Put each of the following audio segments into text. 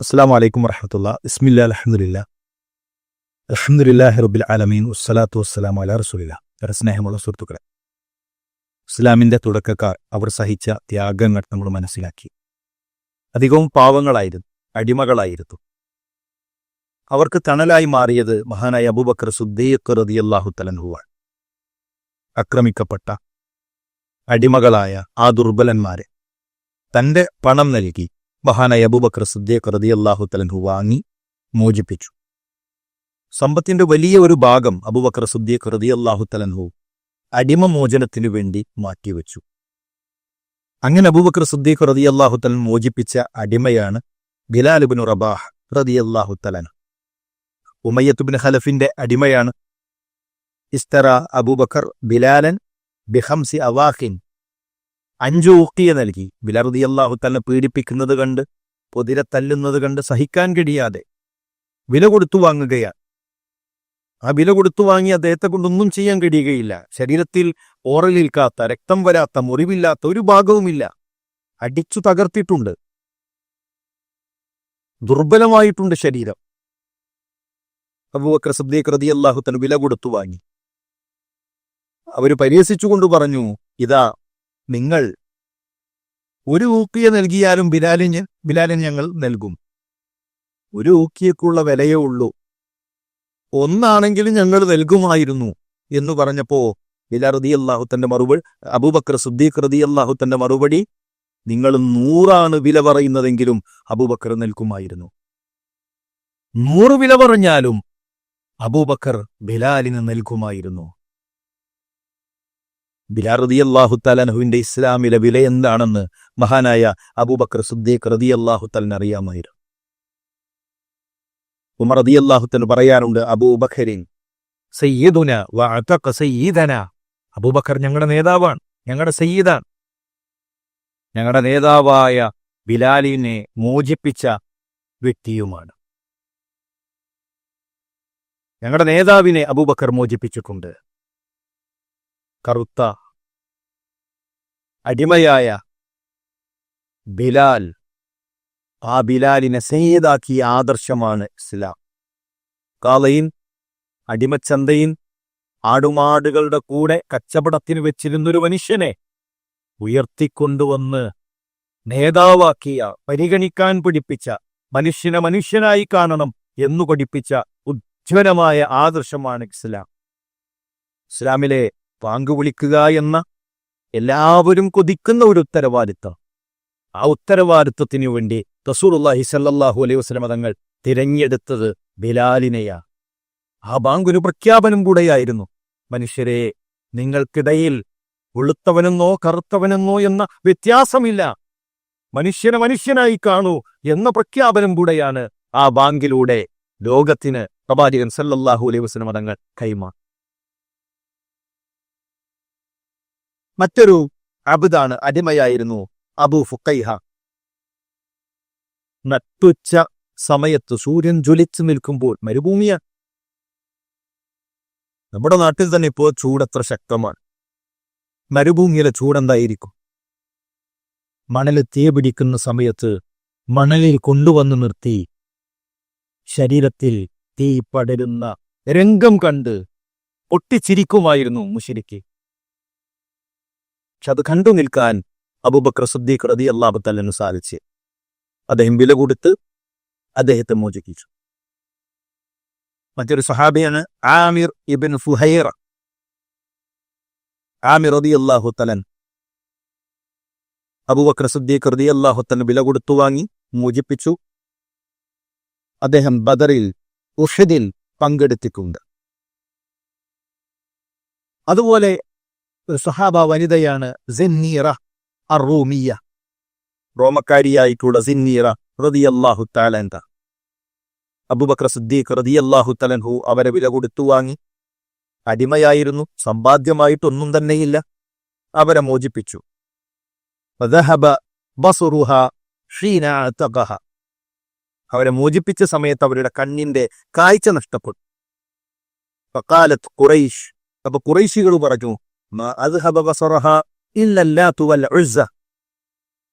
അസ്സാം വലൈക്കും വർഹമത്തുള്ള ഇസ്മില്ല അലഹമുല്ല അലഹമുല്ലാഹി റബ്ബിൽ ആലമീൻ. വസ്സലാത്തു വസ്സലാം അല റസൂലില്ല. സ്നേഹമുള്ള സുഹൃത്തുക്കളെ ഇസ്ലാമിന്റെ തുടക്കക്കാർ അവർ സഹിച്ച ത്യാഗങ്ങൾ നമ്മൾ മനസ്സിലാക്കി. അധികവും പാവങ്ങളായിരുന്നു അടിമകളായിരുന്നു. അവർക്ക് തണലായി മാറിയത് മഹാനായ അബൂബക്കർ സുദ്ദീഖ് റളിയല്ലാഹു തലൻഹുവാണ് ആക്രമിക്കപ്പെട്ട അടിമകളായ ആ ദുർബലന്മാരെ തന്റെ പണം നൽകി മഹാനായ അബൂബക്കർ സിദ്ദീഖ് റതിയല്ലാഹു തലൻഹു വാങ്ങി മോചിപ്പിച്ചു. സമ്പത്തിന്റെ വലിയ ഒരു ഭാഗം അബൂബക്കർ സുദ്ദീഖ് റതിയല്ലാഹു തലൻഹു അടിമ മോചനത്തിനു വേണ്ടി മാറ്റിവെച്ചു. അങ്ങനെ അബൂബക്കർ സുദ്ദീഖ് റതിയല്ലാഹു തലൻ മോചിപ്പിച്ച അടിമയാണ് ബിലാലുബിൻ റബാഹ് റതിയല്ലാഹു തലൻ ഉമയ്യത്തുബിൻ ഹലഫിന്റെ അടിമയാണ് ഇസ്തറ അബൂബക്കർ ബിലാലൻ ബിഹംസി അവാഖിൻ അഞ്ചു ഊക്കിയ നൽകി. വിലറുതിയല്ലാഹു തന്നെ പീഡിപ്പിക്കുന്നത് കണ്ട് പൊതിരെ തല്ലുന്നത് കണ്ട് സഹിക്കാൻ കഴിയാതെ വില കൊടുത്തു വാങ്ങുകയാണ് ആ വില കൊടുത്തു വാങ്ങി അദ്ദേഹത്തെ കൊണ്ടൊന്നും ചെയ്യാൻ കഴിയുകയില്ല. ശരീരത്തിൽ ഓറലിൽക്കാത്ത രക്തം വരാത്ത മുറിവില്ലാത്ത ഒരു ഭാഗവുമില്ല. അടിച്ചു തകർത്തിട്ടുണ്ട്. ദുർബലമായിട്ടുണ്ട് ശരീരം. അബൂബക്കർ സബ്ദി റതി അള്ളാഹു തന്നെ വില കൊടുത്തു വാങ്ങി. അവർ പരിഹസിച്ചുകൊണ്ട് പറഞ്ഞു ഇതാ നിങ്ങൾ. ഒരു ഊക്കിയ നൽകിയാലും ബിലാലിന് ബിലാലിന് ഞങ്ങൾ നൽകും. ഒരു ഊക്കിയക്കുള്ള വിലയേ ഉള്ളൂ. ഒന്നാണെങ്കിലും ഞങ്ങൾ നൽകുമായിരുന്നു എന്ന് പറഞ്ഞപ്പോ ബിലാൽ റതി അള്ളാഹുത്തന്റെ മറുപടി അബൂബക്കർ സുദ്ദീഖ് റതി അള്ളാഹുത്തന്റെ മറുപടി നിങ്ങൾ നൂറാണ് വില പറയുന്നതെങ്കിലും അബൂബക്കർ നൽകുമായിരുന്നു. നൂറ് വില പറഞ്ഞാലും അബൂബക്കർ ബിലാലിന് നൽകുമായിരുന്നു. ബിലാൽ റതി ഇസ്ലാമിലെ വില എന്താണെന്ന് മഹാനായ അബൂബക്കർ സുദ്ദീഖ് റതി അള്ളാഹു തലൻ അറിയാമായിരുന്നു. ഉമർ റതി അള്ളാഹുത്തൽ പറയാറുണ്ട് അബൂബക്കരിൻ സയ്യിദുന വഅതഖ സയ്യിദന. അബൂബക്കർ ഞങ്ങളുടെ നേതാവാണ് ഞങ്ങളുടെ സയ്യിദാണ്. ഞങ്ങളുടെ നേതാവായ ബിലാലിനെ മോചിപ്പിച്ച വ്യക്തിയുമാണ്. ഞങ്ങളുടെ നേതാവിനെ അബൂബക്കർ മോചിപ്പിച്ചിട്ടുണ്ട്. കറുത്ത അടിമയായ ബിലാൽ. ആ ബിലാലിനെ സേതാക്കിയ ആദർശമാണ് ഇസ്ലാം. കാലയിൻ അടിമച്ചന്തയിൻ ആടുമാടുകളുടെ കൂടെ കച്ചവടത്തിന് വെച്ചിരുന്നൊരു മനുഷ്യനെ ഉയർത്തിക്കൊണ്ടുവന്ന് നേതാവാക്കിയ പരിഗണിക്കാൻ പിടിപ്പിച്ച മനുഷ്യനെ മനുഷ്യനായി കാണണം എന്നു പഠിപ്പിച്ച ഉജ്ജ്വലമായ ആദർശമാണ് ഇസ്ലാം. ഇസ്ലാമിലെ പാങ്ക് വിളിക്കുക എന്ന എല്ലാവരും കൊതിക്കുന്ന ഒരു ഉത്തരവാദിത്തം. ആ ഉത്തരവാദിത്വത്തിനു വേണ്ടി റസൂലുള്ളാഹി സല്ലാഹു അലൈഹി വസല്ലം തങ്ങൾ തിരഞ്ഞെടുത്തത് ബിലാലിനെയാ. ആ ബാങ്കൊരു പ്രഖ്യാപനം കൂടെയായിരുന്നു. മനുഷ്യരെ നിങ്ങൾക്കിടയിൽ വെളുത്തവനെന്നോ കറുത്തവനെന്നോ എന്ന വ്യത്യാസമില്ല. മനുഷ്യനെ മനുഷ്യനായി കാണൂ എന്ന പ്രഖ്യാപനം കൂടെയാണ് ആ ബാങ്കിലൂടെ ലോകത്തിന് പ്രവാചകൻ സല്ലല്ലാഹു അലൈഹി വസല്ലം തങ്ങൾ കൈമാറി മറ്റൊരു അബുദാണ് അടിമയായിരുന്നു അബു ഫുക്കൈഹ. നട്ടുച്ച സമയത്ത് സൂര്യൻ ജ്വലിച്ചു നിൽക്കുമ്പോൾ മരുഭൂമിയ. നമ്മുടെ നാട്ടിൽ തന്നെ ഇപ്പോൾ ചൂടത്ര ശക്തമാണ്. മരുഭൂമിയിലെ ചൂടെന്തായിരിക്കും? മണൽ തീ പിടിക്കുന്ന സമയത്ത് മണലിൽ കൊണ്ടുവന്ന് നിർത്തി ശരീരത്തിൽ തീ പടരുന്ന രംഗം കണ്ട് പൊട്ടിച്ചിരിക്കുമായിരുന്നു മുഷിരിക്ക് പക്ഷെ അത് കണ്ടു നിൽക്കാൻ അബൂബക്ര സുദ്ദീഖ് റതി അള്ളാബത്തല്ലന് സാധിച്ച്. അദ്ദേഹം വില കൊടുത്ത് അദ്ദേഹത്തെ മോചിപ്പിച്ചു. മറ്റൊരു സഹാബിയാണ് ആമിർ ഇബിൻ ഫുഹൈറ. ആമിർ റതി അള്ളാഹു തലൻ അബൂബക്കർ സുദ്ദീഖ് റതി അള്ളാഹു തലൻ വില കൊടുത്തു വാങ്ങി മോചിപ്പിച്ചു. അദ്ദേഹം ബദറിൽ ഉഷദിൽ പങ്കെടുത്തിട്ടുണ്ട്. അതുപോലെ ഒരു സഹാബ വനിതയാണ് സിന്നീറ അറൂമിയ റോമക്കാരിയായിട്ടുള്ള സിന്നീറ റതിയല്ലാഹു താലന്ത അബുബക്ര സിദ്ദീഖ് റളിയല്ലാഹു തലൻഹു അവരെ വില കൊടുത്തു വാങ്ങി. അടിമയായിരുന്നു സമ്പാദ്യമായിട്ടൊന്നും തന്നെയില്ല. അവരെ മോചിപ്പിച്ചു. അവരെ മോചിപ്പിച്ച സമയത്ത് അവരുടെ കണ്ണിന്റെ കാഴ്ച നഷ്ടപ്പെട്ടു. ഖുറൈഷ് അപ്പൊ കുറൈശികൾ പറഞ്ഞു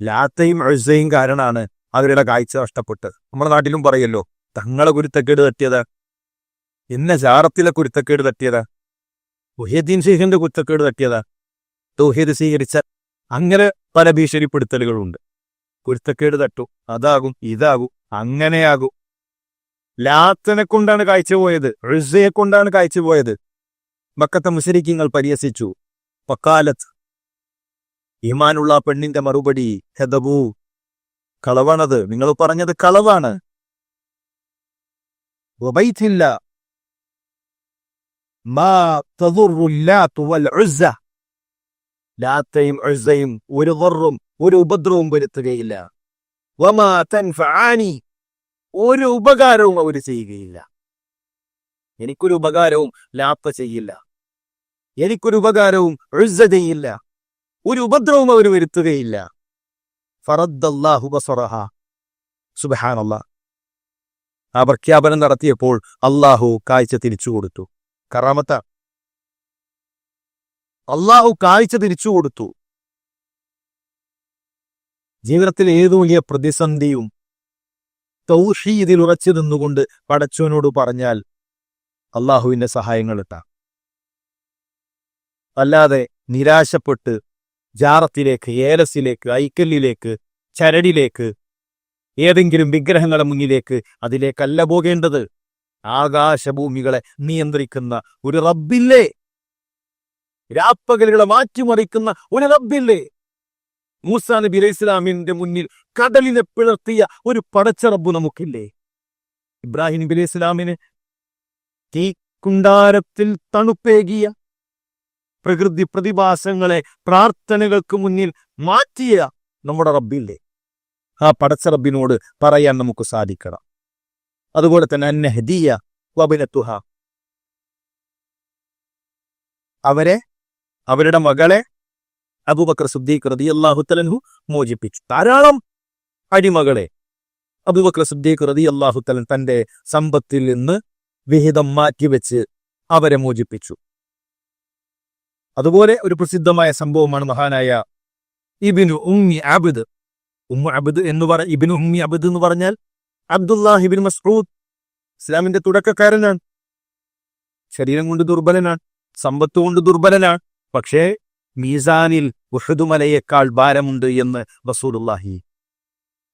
ലാത്തയും ഉസ്സയും കാരണമാണ് അവരുടെ കാഴ്ച നഷ്ടപ്പെട്ടത്. നമ്മുടെ നാട്ടിലും പറയല്ലോ തങ്ങളെ കുരുത്തക്കേട് തട്ടിയത്. ഇന്ന ജാറത്തിലെ കുരുത്തക്കേട് തട്ടിയത്. മുഹ്യദ്ദീൻ ഷെയ്ഖിന്റെ കുരുത്തക്കേട് തട്ടിയത്. തൗഹീദ് സ്വീകരിച്ച അങ്ങനെ പല ഭീഷണിപ്പെടുത്തലുകളുണ്ട്. കുരുത്തക്കേട് തട്ടു അതാകും ഇതാകും അങ്ങനെയാകും. ലാത്തനെ കൊണ്ടാണ് കാഴ്ച പോയത് ഋസയെ കൊണ്ടാണ് കാഴ്ച പോയത്. മക്കത്തെ മുശരിക്കിങ്ങൾ പരിഹസിച്ചു. പക്കാലത്ത് ഈമാനുള്ള പെണ്ണിന്റെ മറുപടി ഹെദബു കളവാണത്. നിങ്ങൾ പറഞ്ഞത് കളവാണ്. ലാത്തയും ഉസ്സയും ഒരു വറും ഒരു ഉപദ്രവവും വരുത്തുകയില്ല. ഒരു ഉപകാരവും അവർ ചെയ്യുകയില്ല. എനിക്കൊരു ഉപകാരവും ലാത്ത ചെയ്യില്ല. എനിക്കൊരു ഉപകാരവും ഉസ്സ ഒരു ഉപദ്രവവും അവർ വരുത്തുകയില്ല. ആ പ്രഖ്യാപനം നടത്തിയപ്പോൾ അള്ളാഹു കാഴ്ച തിരിച്ചു കൊടുത്തു. കറാമത്ത. അള്ളാഹു കാഴ്ച തിരിച്ചു കൊടുത്തു. ജീവിതത്തിൽ ഏതു വലിയ പ്രതിസന്ധിയും തൗഷീദിൽ ഉറച്ചു നിന്നുകൊണ്ട് പടച്ചവനോട് പറഞ്ഞാൽ അള്ളാഹുവിന്റെ സഹായങ്ങൾ എത്താം അല്ലാതെ നിരാശപ്പെട്ട് ജാറത്തിലേക്ക് ഏലസിലേക്ക് ഐക്കല്ലിലേക്ക് ചരടിലേക്ക് ഏതെങ്കിലും വിഗ്രഹങ്ങളുടെ മുന്നിലേക്ക് അതിലേക്കല്ല പോകേണ്ടത്. ആകാശഭൂമികളെ നിയന്ത്രിക്കുന്ന ഒരു റബ്ബില്ലേ? രാപ്പകലുകളെ മാറ്റിമറിക്കുന്ന ഒരു റബ്ബില്ലേ? മൂസാ നബി അലൈഹി ഇസ്ലാമിന്റെ മുന്നിൽ കടലിനെ പിളർത്തിയ ഒരു പടച്ച റബ്ബു നമുക്കില്ലേ? ഇബ്രാഹിം നബി അലൈഹി ഇസ്ലാമിന് തീക്കുണ്ടാരത്തിൽ തണുപ്പേകിയ പ്രകൃതി പ്രതിഭാസങ്ങളെ പ്രാർത്ഥനകൾക്ക് മുന്നിൽ മാറ്റിയ നമ്മുടെ റബ്ബില്ലേ? ആ പടച്ച റബ്ബിനോട് പറയാൻ നമുക്ക് സാധിക്കണം. അതുപോലെ തന്നെ അന്ന ഹദിയ വബിനത്തുഹ. അവരെ അവരുടെ മകളെ അബൂബക്കർ സുദ്ദീഖ് റതി അള്ളാഹുത്തലൻഹു മോചിപ്പിച്ചു. ധാരാളം അടിമകളെ അബൂബക്കർ സുദ്ദീഖ് റതി അള്ളാഹുത്തലൻ തന്റെ സമ്പത്തിൽ നിന്ന് വിഹിതം മാറ്റിവെച്ച് അവരെ മോചിപ്പിച്ചു. അതുപോലെ ഒരു പ്രസിദ്ധമായ സംഭവമാണ് മഹാനായ ഇബിനു ഉമ്മി അബിദ്. ഉമ്മു അബിദ് എന്ന് പറ ഇബിനു ഉമ്മി അബിദ് എന്ന് പറഞ്ഞാൽ അബ്ദുല്ലാഹിബിൻ മസ്ഊദ്. ഇസ്ലാമിന്റെ തുടക്കക്കാരനാണ്. ശരീരം കൊണ്ട് ദുർബലനാണ്. സമ്പത്ത് കൊണ്ട് ദുർബലനാണ്. പക്ഷേ മീസാനിൽ ഉഹദുമലയേക്കാൾ ഭാരമുണ്ട് എന്ന് റസൂലുള്ളാഹി.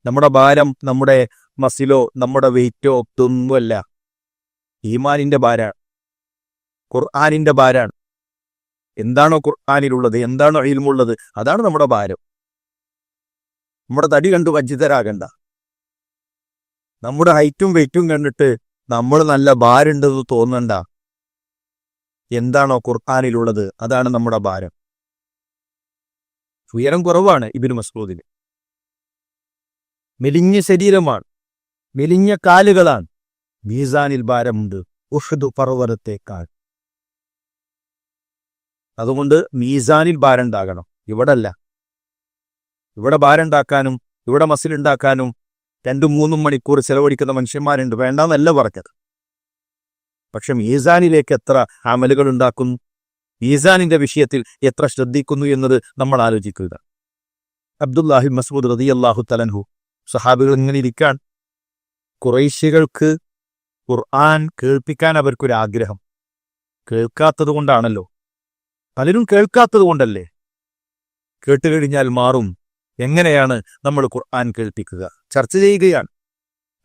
നമ്മുടെ ഭാരം നമ്മുടെ മസിലോ നമ്മുടെ വെയിറ്റോ ഒന്നുമല്ല ഈമാനിന്റെ ഭാരാണ്. ഖുർആാനിന്റെ ഭാരാണ്. എന്താണോ ഖുർആാനിലുള്ളത് എന്താണോ ഇൽമുള്ളത് അതാണ് നമ്മുടെ ഭാരം. നമ്മുടെ തടി കണ്ട് വഞ്ചിതരാകണ്ട നമ്മുടെ ഹൈറ്റും വെയിറ്റും കണ്ടിട്ട് നമ്മൾ നല്ല ഭാരമുണ്ടെന്ന് തോന്നണ്ട. എന്താണോ ഖുർആാനിലുള്ളത് അതാണ് നമ്മുടെ ഭാരം. ഉയരം കുറവാണ് ഇബിന് മസ്റൂദിന് മെലിഞ്ഞ ശരീരമാണ്. മെലിഞ്ഞ കാലുകളാണ്. മീസാനിൽ ഭാരമുണ്ട്. ഉഷദു പർവതത്തേക്കാൾ. അതുകൊണ്ട് മീസാനിൽ ഭാരം ഉണ്ടാകണം ഇവിടല്ല. ഇവിടെ ഭാരം ഉണ്ടാക്കാനും ഇവിടെ മസിൽ ഉണ്ടാക്കാനും രണ്ടും മൂന്നും മണിക്കൂർ ചെലവഴിക്കുന്ന മനുഷ്യന്മാരുണ്ട്. വേണ്ടെന്നല്ല പറഞ്ഞത്. പക്ഷെ മീസാനിലേക്ക് എത്ര അമലുകൾ ഉണ്ടാക്കുന്നു? മീസാനിന്റെ വിഷയത്തിൽ എത്ര ശ്രദ്ധിക്കുന്നു എന്നത് നമ്മൾ ആലോചിക്കുക. അബ്ദുല്ലാഹി മസൂദ് റതി അള്ളാഹു തലൻഹു സഹാബികൾ ഇങ്ങനെ ഇരിക്കാൻ കുറേശ്യകൾക്ക് ഖുർആൻ കേൾപ്പിക്കാൻ അവർക്കൊരാഗ്രഹം. കേൾക്കാത്തത് കൊണ്ടാണല്ലോ. പലരും കേൾക്കാത്തത് കൊണ്ടല്ലേ? കേട്ടുകഴിഞ്ഞാൽ മാറും. എങ്ങനെയാണ് നമ്മൾ ഖുർആൻ കേൾപ്പിക്കുക? ചർച്ച ചെയ്യുകയാണ്.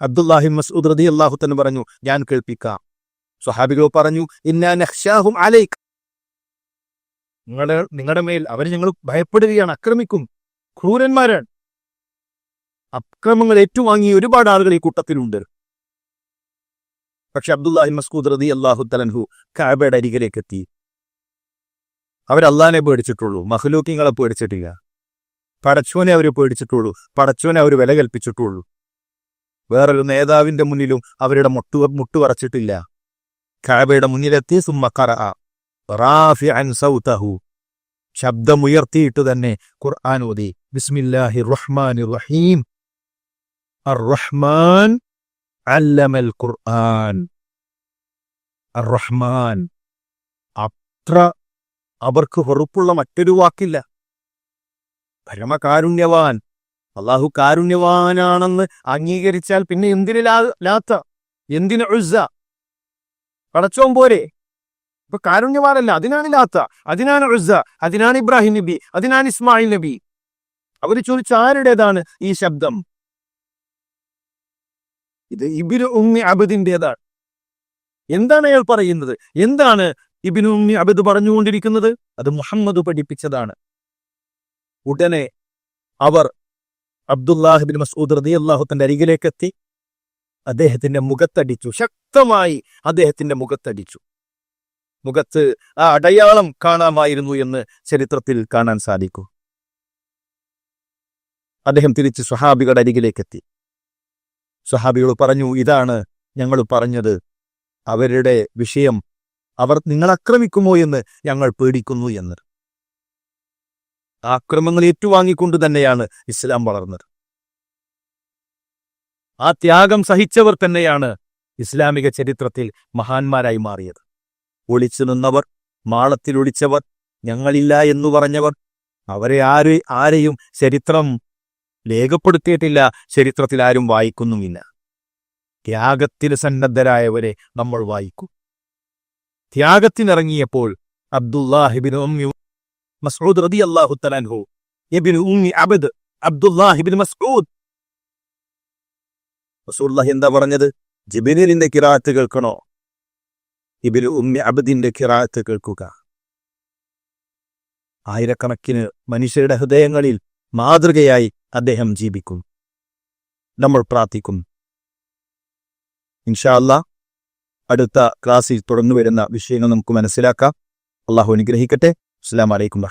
അബ്ദുല്ലാഹിം മസൂദ് റതി അള്ളാഹു തന്നെ പറഞ്ഞു ഞാൻ കേൾപ്പിക്കാം. സ്വഹാബികൾ പറഞ്ഞു ഇന്നാഹും അലൈക്ക് നിങ്ങളുടെ നിങ്ങളുടെ മേൽ അവർ ഞങ്ങൾ ഭയപ്പെടുകയാണ് ആക്രമിക്കും ക്രൂരന്മാരാണ്. അക്രമങ്ങൾ ഏറ്റുവാങ്ങിയ ഒരുപാട് ആളുകൾ ഈ കൂട്ടത്തിലുണ്ട്. പക്ഷെ അബ്ദുല്ലാഹി മസ്കൂദ് റതി അള്ളാഹു തലൻഹു കാബയുടെ അരികിലേക്ക് എത്തി. അവരല്ലാനെ പേടിച്ചിട്ടുള്ളൂ. മഹ്ലൂക്കിങ്ങളെ പേടിച്ചിട്ടില്ല. പടച്ചോനെ അവർ പേടിച്ചിട്ടുള്ളൂ. പടച്ചോനെ അവർ വില കൽപ്പിച്ചിട്ടുള്ളൂ. വേറൊരു നേതാവിന്റെ മുന്നിലും അവരുടെ മുട്ടു മുട്ടുപറച്ചിട്ടില്ല കാബയുടെ മുന്നിലെത്തി സുമ്മക്കറ റാഫിഅൻ സൗതഹു. ശബ്ദമുയർത്തിയിട്ട് തന്നെ ഖുർആൻ ഓതി. ബിസ്മില്ലാഹി റഹ്മാൻ റഹീം അർ റഹ്മാൻ അല്ലമൽ ഖുർആൻ. അർ റഹ്മാൻ അത്ര അവർക്ക് വെറുപ്പുള്ള മറ്റൊരു വാക്കില്ല. പരമകാരുണ്യവാൻ അള്ളാഹു കാരുണ്യവാനാണെന്ന് അംഗീകരിച്ചാൽ പിന്നെ എന്തിന് ലാത്ത? എന്തിന് ഉസ്സ? പടച്ചോൻ പോരെ. ഇപ്പൊ കാരുണ്യവാനല്ല അതിനാണ് ലാത്ത. അതിനാണ് ഉസ്സ അതിനാണ് ഇബ്രാഹിം നബി അതിനാണ് ഇസ്മായിൽ നബി. അവർ ചോദിച്ച ആരുടേതാണ് ഈ ശബ്ദം? ഇത് ഇബിരു ഉമ്മി അബദിന്റെതാണ് എന്താണ് അയാൾ പറയുന്നത്? എന്താണ് ഇബിനു ഉമ്മി അബിദ് പറഞ്ഞുകൊണ്ടിരിക്കുന്നത് അത് മുഹമ്മദ് പഠിപ്പിച്ചതാണ്. ഉടനെ അവർ അബ്ദുല്ലാഹിബിൻ മസൂദ് റതി അള്ളാഹുത്തിന്റെ അരികിലേക്കെത്തി. അദ്ദേഹത്തിന്റെ മുഖത്തടിച്ചു. ശക്തമായി അദ്ദേഹത്തിന്റെ മുഖത്തടിച്ചു. മുഖത്ത് ആ അടയാളം കാണാമായിരുന്നു എന്ന് ചരിത്രത്തിൽ കാണാൻ സാധിക്കൂ. അദ്ദേഹം തിരിച്ച് സ്വഹാബികളുടെ അരികിലേക്കെത്തി. സ്വഹാബികൾ പറഞ്ഞു ഇതാണ് ഞങ്ങൾ പറഞ്ഞത്. അവരുടെ വിഷയം അവർ നിങ്ങൾ ആക്രമിക്കുമോ എന്ന് ഞങ്ങൾ പേടിക്കുന്നു എന്ന്. ആക്രമങ്ങൾ ഏറ്റുവാങ്ങിക്കൊണ്ട് തന്നെയാണ് ഇസ്ലാം വളർന്നത്. ആ ത്യാഗം സഹിച്ചവർ തന്നെയാണ് ഇസ്ലാമിക ചരിത്രത്തിൽ മഹാന്മാരായി മാറിയത്. ഒളിച്ചു നിന്നവർ മാളത്തിൽ ഒളിച്ചവർ ഞങ്ങളില്ല എന്നു പറഞ്ഞവർ അവരെ ആരെ ആരെയും ചരിത്രം രേഖപ്പെടുത്തിയിട്ടില്ല ചരിത്രത്തിൽ ആരും വായിക്കുന്നുമില്ല. ത്യാഗത്തിന് സന്നദ്ധരായവരെ നമ്മൾ വായിക്കും. ത്യാഗത്തിനിറങ്ങിയപ്പോൾ അബ്ദുല്ലാഹിബിൻ ഉമ്മി മസ്ഊദ് റതി അള്ളാഹു തലാൻഹു ഇബിൻ ഉമ്മി അബദ് മസ്ഊദ്. റസൂലുള്ളാഹി എന്താ പറഞ്ഞത്? ജിബിനിലിന്റെ കിറാത്ത് കേൾക്കണോ? ഇബിൻ ഉമ്മി അബദിന്റെ കിറാത്ത് കേൾക്കുക. ആയിരക്കണക്കിന് മനുഷ്യരുടെ ഹൃദയങ്ങളിൽ മാതൃകയായി അദ്ദേഹം ജീവിക്കും. നമ്മൾ പ്രാർത്ഥിക്കും. ഇൻഷാ അല്ലാ അടുത്ത ക്ലാസ്സിൽ തുടർന്നു വരുന്ന വിഷയങ്ങൾ നമുക്ക് മനസ്സിലാക്കാം. അള്ളാഹു അനുഗ്രഹിക്കട്ടെ. അസ്സാം വലൈക്കും